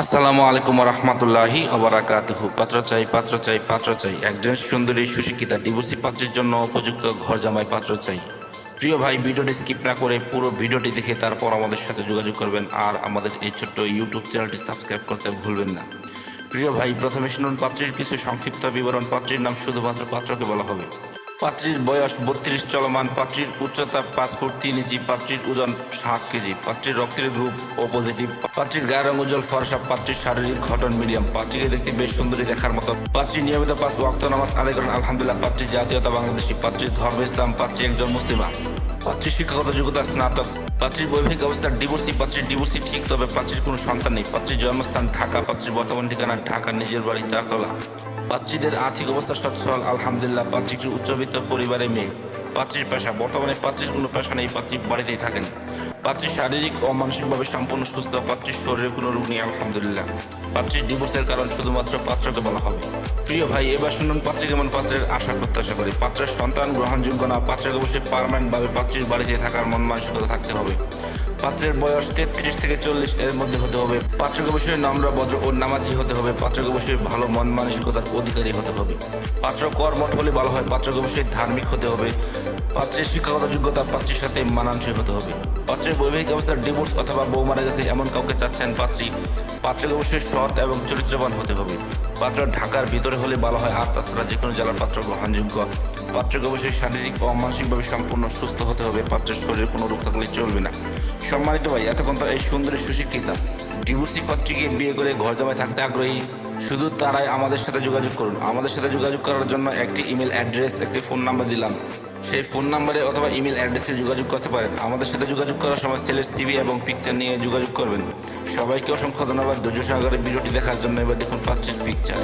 আসসালামু আলাইকুম রহমতুল্লাহি অবরাকাতহু পাত্র চাই পাত্র চাই পাত্র চাই। একজন সুন্দরী, সুশিক্ষিতা, ডিভোর্সি পাত্রের জন্য উপযুক্ত ঘর জামাই পাত্র চাই। প্রিয় ভাই, ভিডিওটি স্কিপ না করে পুরো ভিডিওটি দেখে তারপর আমাদের সাথে যোগাযোগ করবেন আর আমাদের এই ছোট্ট ইউটিউব চ্যানেলটি সাবস্ক্রাইব করতে ভুলবেন না। প্রিয় ভাই, প্রথমে শুনুন পাত্রীর কিছু সংক্ষিপ্ত বিবরণ। পাত্রীর নাম শুধুমাত্র পাত্রকে বলা হবে। পাত্রীর বয়স বত্রিশ, চলমান পাত্রীর উচ্চতা পাঁচ ফুট তিন ইঞ্চি, পাত্রীর ওজন সাত কেজি। পাত্রীর রক্তের গ্রুপ ও পজিটিভ পাত্রীর গায়ের রং উজ্জ্বল, ফর্সা। পাত্রীর শারীরিক ঘটন মিডিয়াম পাত্রীকে দেখতে বেশ সুন্দরী দেখার মতো। পাত্রী নিয়মিত পাঁচ ওয়াক্ত নামাজ আদায় করেন। আলহামদুলিল্লাহ পাত্রীর জাতীয়তা বাংলাদেশি। পাত্রীর ধর্ম ইসলাম। পাত্রী একজন মুসলিমা। পাত্রীর শিক্ষাগত যোগ্যতা, স্নাতক, পাত্রীর বৈবাহিক অবস্থা ডিভোর্সি পাত্রীর ডিভোর্সি ঠিক, তবে পাত্রীর কোনো সন্তান নেই। পাত্রীর জন্মস্থান ঢাকা, পাত্রীর বর্তমান ঠিকানা ঢাকা, নিজের বাড়ি চারতলা। পাত্রীদের আর্থিক অবস্থা সচ্ছল, আলহামদুলিল্লাহ, পাত্রীটি উচ্চবিত্ত পরিবারের মেয়ে। পাত্রীর পেশা। বর্তমানে পাত্রীর কোনো পেশা নেই, পাত্রী বাড়িতেই থাকেন। পাত্রী শারীরিক ও মানসিকভাবে সম্পূর্ণ সুস্থ, পাত্রীর শরীরে কোনো রোগ নেই, আলহামদুলিল্লাহ। পাত্রীর ডিভোর্সের কারণ শুধুমাত্র পাত্রকে বলা হবে। প্রিয় ভাই, এবার শুনুন পাত্রী কেমন পাত্রের আশা, প্রত্যাশা করি। পাত্রের সন্তান গ্রহণযোগ্য না, পাত্রকে অবশ্যই পারমানেন্ট ভাবে পাত্রীর বাড়িতে থাকার মন মানসিকতা থাকতে হবে। পাত্রের বয়স তেত্রিশ থেকে চল্লিশ এর মধ্যে হতে হবে। পাত্রকে অবশ্যই নম্র, ভদ্র ও নামাজি হতে হবে। পাত্রকে অবশ্যই ভালো মন মানসিকতার অধিকারী হতে হবে। পাত্র কর্মঠ হলে ভালো হয়। পাত্রকে অবশ্যই ধার্মিক হতে হবে। পাত্রের শিক্ষাগত যোগ্যতা পাত্রীর সাথে মানানসই হতে হবে। পাত্রের বৈবাহিক অবস্থার ডিভোর্স অথবা বউ মারা গেছে এমন কাউকে চাচ্ছেন পাত্রী। পাত্রকে অবশ্যই সৎ এবং চরিত্রবান হতে হবে। পাত্র ঢাকার ভিতরে হলে ভালো হয়, আর তাছাড়া যে কোনো জেলার পাত্র গ্রহণযোগ্য। পাত্রকে অবশ্যই শারীরিক ও মানসিকভাবে সম্পূর্ণ সুস্থ হতে হবে, পাত্রের শরীরে কোনো রোগ থাকলে চলবে না। সম্মানিত ভাই, এতক্ষণ তো এই সুন্দরী সুশিক্ষিতা। ডিভোর্সি পাত্রীকে বিয়ে করে ঘর জামায় থাকতে আগ্রহী? শুধু তারাই আমাদের সাথে যোগাযোগ করুন। আমাদের সাথে যোগাযোগ করার জন্য একটি ইমেল অ্যাড্রেস একটি ফোন নাম্বার দিলাম। সেই ফোন নাম্বারে অথবা ইমেল অ্যাড্রেসে যোগাযোগ করতে পারেন। আমাদের সাথে যোগাযোগ করার সময় সেলের সিভি এবং পিকচার নিয়ে যোগাযোগ করবেন। সবাইকে অসংখ্য ধন্যবাদ। ধৈর্য সাগরের ভিডিওটি দেখার জন্য এবার দেখুন পাত্রের পিকচার